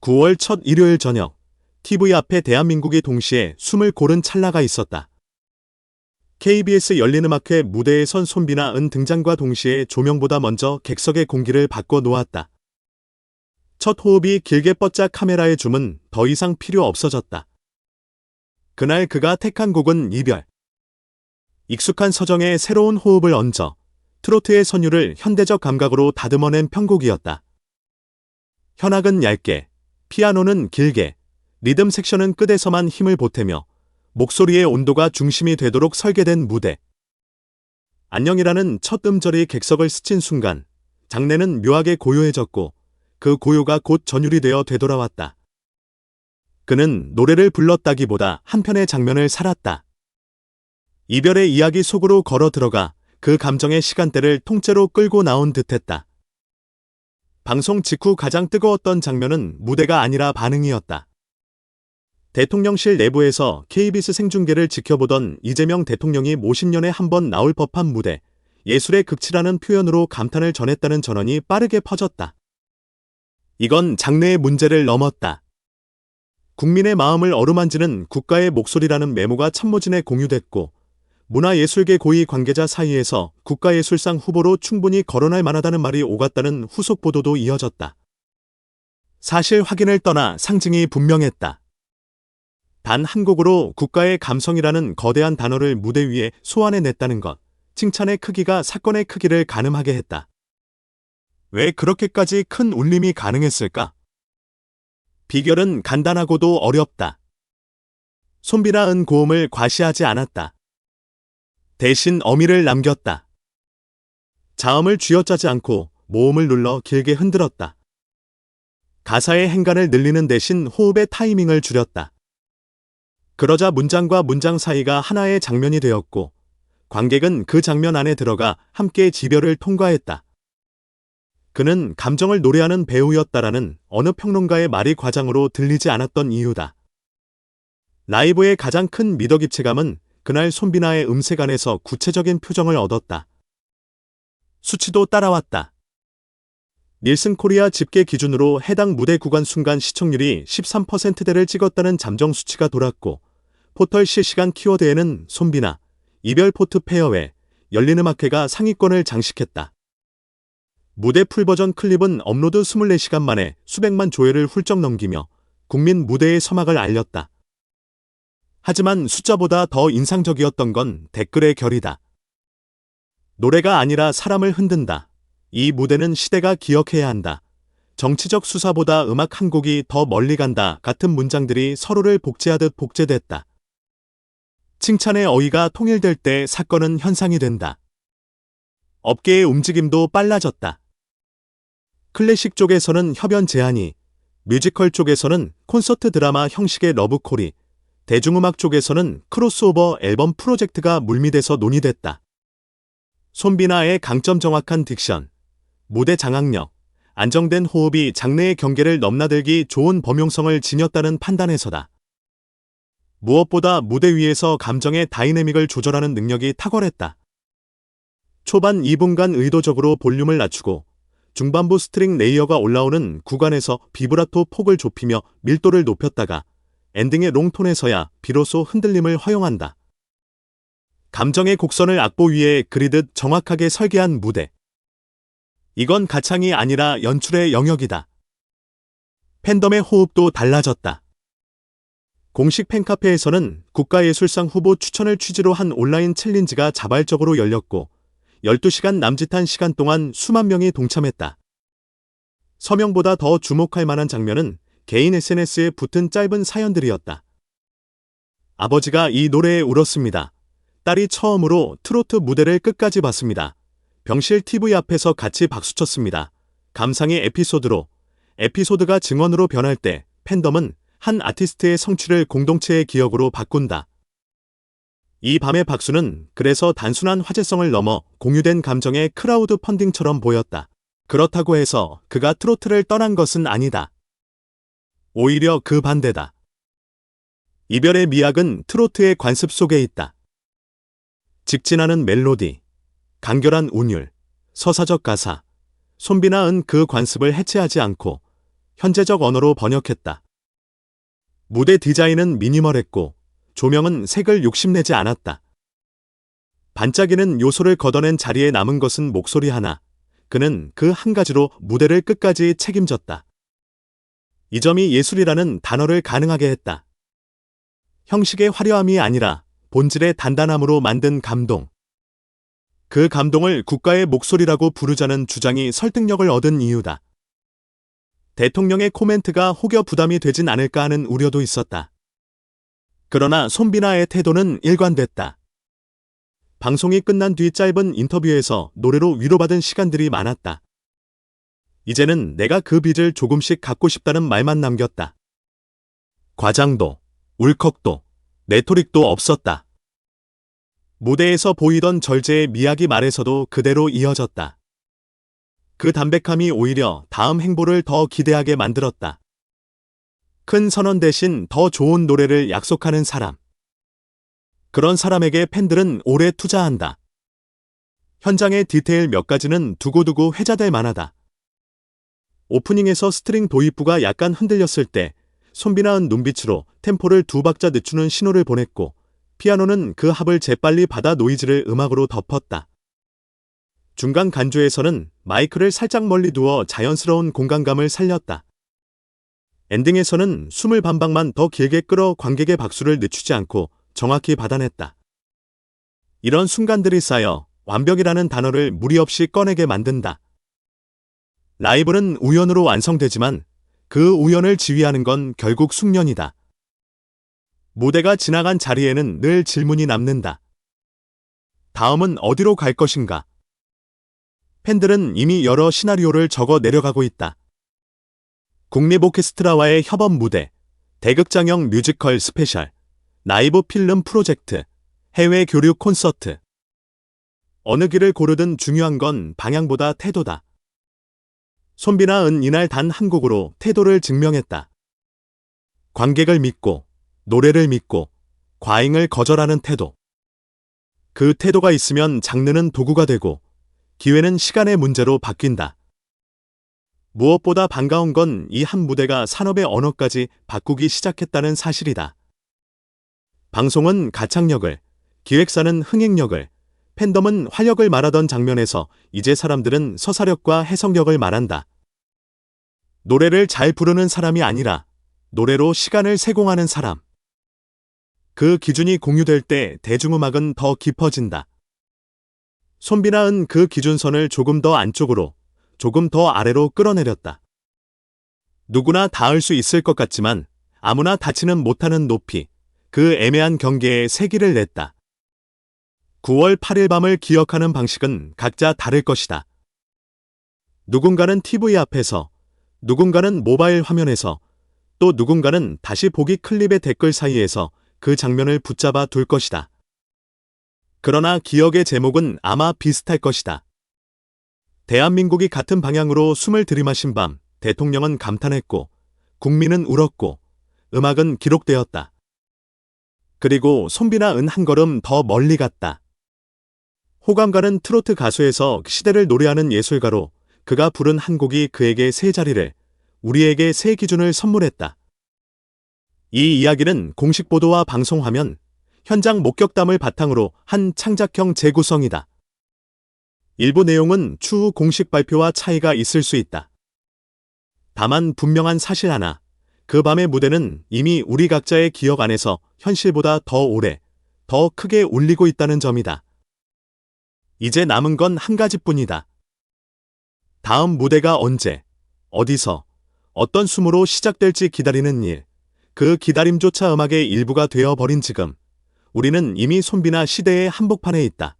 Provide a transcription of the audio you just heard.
9월 첫 일요일 저녁, TV 앞에 대한민국이 동시에 숨을 고른 찰나가 있었다. KBS 열린음악회 무대에 선 손비나 은 등장과 동시에 조명보다 먼저 객석의 공기를 바꿔 놓았다. 첫 호흡이 길게 뻗자 카메라의 줌은 더 이상 필요 없어졌다. 그날 그가 택한 곡은 이별. 익숙한 서정에 새로운 호흡을 얹어 트로트의 선율을 현대적 감각으로 다듬어낸 편곡이었다. 현악은 얇게, 피아노는 길게, 리듬 섹션은 끝에서만 힘을 보태며 목소리의 온도가 중심이 되도록 설계된 무대. 안녕이라는 첫 음절이 객석을 스친 순간 장내는 묘하게 고요해졌고 그 고요가 곧 전율이 되어 되돌아왔다. 그는 노래를 불렀다기보다 한편의 장면을 살았다. 이별의 이야기 속으로 걸어 들어가 그 감정의 시간대를 통째로 끌고 나온 듯했다. 방송 직후 가장 뜨거웠던 장면은 무대가 아니라 반응이었다. 대통령실 내부에서 KBS 생중계를 지켜보던 이재명 대통령이 50년에 한 번 나올 법한 무대, 예술의 극치라는 표현으로 감탄을 전했다는 전언이 빠르게 퍼졌다. 이건 장래의 문제를 넘었다. 국민의 마음을 어루만지는 국가의 목소리라는 메모가 참모진에 공유됐고, 문화예술계 고위 관계자 사이에서 국가예술상 후보로 충분히 거론할 만하다는 말이 오갔다는 후속 보도도 이어졌다. 사실 확인을 떠나 상징이 분명했다. 단한 곡으로 국가의 감성이라는 거대한 단어를 무대 위에 소환해냈다는 것, 칭찬의 크기가 사건의 크기를 가늠하게 했다. 왜 그렇게까지 큰 울림이 가능했을까? 비결은 간단하고도 어렵다. 손비나 은 고음을 과시하지 않았다. 대신 어미를 남겼다. 자음을 쥐어짜지 않고 모음을 눌러 길게 흔들었다. 가사의 행간을 늘리는 대신 호흡의 타이밍을 줄였다. 그러자 문장과 문장 사이가 하나의 장면이 되었고, 관객은 그 장면 안에 들어가 함께 지별을 통과했다. 그는 감정을 노래하는 배우였다라는 어느 평론가의 말이 과장으로 들리지 않았던 이유다. 라이브의 가장 큰 미덕 입체감은 그날 손비나의 음색 안에서 구체적인 표정을 얻었다. 수치도 따라왔다. 닐슨 코리아 집계 기준으로 해당 무대 구간 순간 시청률이 13%대를 찍었다는 잠정 수치가 돌았고, 포털 실시간 키워드에는 손비나, 이별 포트 페어웨, 열린음악회가 상위권을 장식했다. 무대 풀버전 클립은 업로드 24시간 만에 수백만 조회를 훌쩍 넘기며 국민 무대의 서막을 알렸다. 하지만 숫자보다 더 인상적이었던 건 댓글의 결이다. 노래가 아니라 사람을 흔든다. 이 무대는 시대가 기억해야 한다. 정치적 수사보다 음악 한 곡이 더 멀리 간다 같은 문장들이 서로를 복제하듯 복제됐다. 칭찬의 어휘가 통일될 때 사건은 현상이 된다. 업계의 움직임도 빨라졌다. 클래식 쪽에서는 협연 제안이, 뮤지컬 쪽에서는 콘서트 드라마 형식의 러브콜이, 대중음악 쪽에서는 크로스오버 앨범 프로젝트가 물밑에서 논의됐다. 손비나의 강점 정확한 딕션, 무대 장악력, 안정된 호흡이 장래의 경계를 넘나들기 좋은 범용성을 지녔다는 판단에서다. 무엇보다 무대 위에서 감정의 다이내믹을 조절하는 능력이 탁월했다. 초반 2분간 의도적으로 볼륨을 낮추고 중반부 스트링 레이어가 올라오는 구간에서 비브라토 폭을 좁히며 밀도를 높였다가 엔딩의 롱톤에서야 비로소 흔들림을 허용한다. 감정의 곡선을 악보 위에 그리듯 정확하게 설계한 무대. 이건 가창이 아니라 연출의 영역이다. 팬덤의 호흡도 달라졌다. 공식 팬카페에서는 국가예술상 후보 추천을 취지로 한 온라인 챌린지가 자발적으로 열렸고 12시간 남짓한 시간 동안 수만 명이 동참했다. 서명보다 더 주목할 만한 장면은 개인 SNS에 붙은 짧은 사연들이었다. 아버지가 이 노래에 울었습니다. 딸이 처음으로 트로트 무대를 끝까지 봤습니다. 병실 TV 앞에서 같이 박수쳤습니다. 감상의 에피소드로 에피소드가 증언으로 변할 때 팬덤은 한 아티스트의 성취를 공동체의 기억으로 바꾼다. 이 밤의 박수는 그래서 단순한 화제성을 넘어 공유된 감정의 크라우드 펀딩처럼 보였다. 그렇다고 해서 그가 트로트를 떠난 것은 아니다. 오히려 그 반대다. 이별의 미학은 트로트의 관습 속에 있다. 직진하는 멜로디, 간결한 운율, 서사적 가사, 손비나 은 그 관습을 해체하지 않고 현재적 언어로 번역했다. 무대 디자인은 미니멀했고 조명은 색을 욕심내지 않았다. 반짝이는 요소를 걷어낸 자리에 남은 것은 목소리 하나. 그는 그 한 가지로 무대를 끝까지 책임졌다. 이 점이 예술이라는 단어를 가능하게 했다. 형식의 화려함이 아니라 본질의 단단함으로 만든 감동. 그 감동을 국가의 목소리라고 부르자는 주장이 설득력을 얻은 이유다. 대통령의 코멘트가 혹여 부담이 되진 않을까 하는 우려도 있었다. 그러나 손비나의 태도는 일관됐다. 방송이 끝난 뒤 짧은 인터뷰에서 노래로 위로받은 시간들이 많았다. 이제는 내가 그 빚을 조금씩 갚고 싶다는 말만 남겼다. 과장도, 울컥도, 레토릭도 없었다. 무대에서 보이던 절제의 미학이 말에서도 그대로 이어졌다. 그 담백함이 오히려 다음 행보를 더 기대하게 만들었다. 큰 선언 대신 더 좋은 노래를 약속하는 사람. 그런 사람에게 팬들은 오래 투자한다. 현장의 디테일 몇 가지는 두고두고 회자될 만하다. 오프닝에서 스트링 도입부가 약간 흔들렸을 때 손비나은 눈빛으로 템포를 두 박자 늦추는 신호를 보냈고 피아노는 그 합을 재빨리 받아 노이즈를 음악으로 덮었다. 중간 간주에서는 마이크를 살짝 멀리 두어 자연스러운 공간감을 살렸다. 엔딩에서는 숨을 반박만 더 길게 끌어 관객의 박수를 늦추지 않고 정확히 받아냈다. 이런 순간들이 쌓여 완벽이라는 단어를 무리 없이 꺼내게 만든다. 라이브는 우연으로 완성되지만 그 우연을 지휘하는 건 결국 숙련이다. 무대가 지나간 자리에는 늘 질문이 남는다. 다음은 어디로 갈 것인가? 팬들은 이미 여러 시나리오를 적어 내려가고 있다. 국립 오케스트라와의 협업 무대, 대극장형 뮤지컬 스페셜, 라이브 필름 프로젝트, 해외 교류 콘서트. 어느 길을 고르든 중요한 건 방향보다 태도다. 손비나 은 이날 단 한 곡으로 태도를 증명했다. 관객을 믿고, 노래를 믿고, 과잉을 거절하는 태도. 그 태도가 있으면 장르는 도구가 되고, 기회는 시간의 문제로 바뀐다. 무엇보다 반가운 건 이 한 무대가 산업의 언어까지 바꾸기 시작했다는 사실이다. 방송은 가창력을, 기획사는 흥행력을, 팬덤은 활력을 말하던 장면에서 이제 사람들은 서사력과 해석력을 말한다. 노래를 잘 부르는 사람이 아니라 노래로 시간을 세공하는 사람. 그 기준이 공유될 때 대중음악은 더 깊어진다. 손비나은 그 기준선을 조금 더 안쪽으로, 조금 더 아래로 끌어내렸다. 누구나 닿을 수 있을 것 같지만 아무나 닿지는 못하는 높이, 그 애매한 경계에 세기를 냈다. 9월 8일 밤을 기억하는 방식은 각자 다를 것이다. 누군가는 TV 앞에서, 누군가는 모바일 화면에서, 또 누군가는 다시 보기 클립의 댓글 사이에서 그 장면을 붙잡아 둘 것이다. 그러나 기억의 제목은 아마 비슷할 것이다. 대한민국이 같은 방향으로 숨을 들이마신 밤, 대통령은 감탄했고, 국민은 울었고, 음악은 기록되었다. 그리고 손비나 은 한 걸음 더 멀리 갔다. 호감가는 트로트 가수에서 시대를 노래하는 예술가로 그가 부른 한 곡이 그에게 세 자리를, 우리에게 세 기준을 선물했다. 이 이야기는 공식 보도와 방송 화면, 현장 목격담을 바탕으로 한 창작형 재구성이다. 일부 내용은 추후 공식 발표와 차이가 있을 수 있다. 다만 분명한 사실 하나, 그 밤의 무대는 이미 우리 각자의 기억 안에서 현실보다 더 오래, 더 크게 울리고 있다는 점이다. 이제 남은 건 한 가지뿐이다. 다음 무대가 언제, 어디서, 어떤 숨으로 시작될지 기다리는 일, 그 기다림조차 음악의 일부가 되어 버린 지금, 우리는 이미 손비나 시대의 한복판에 있다.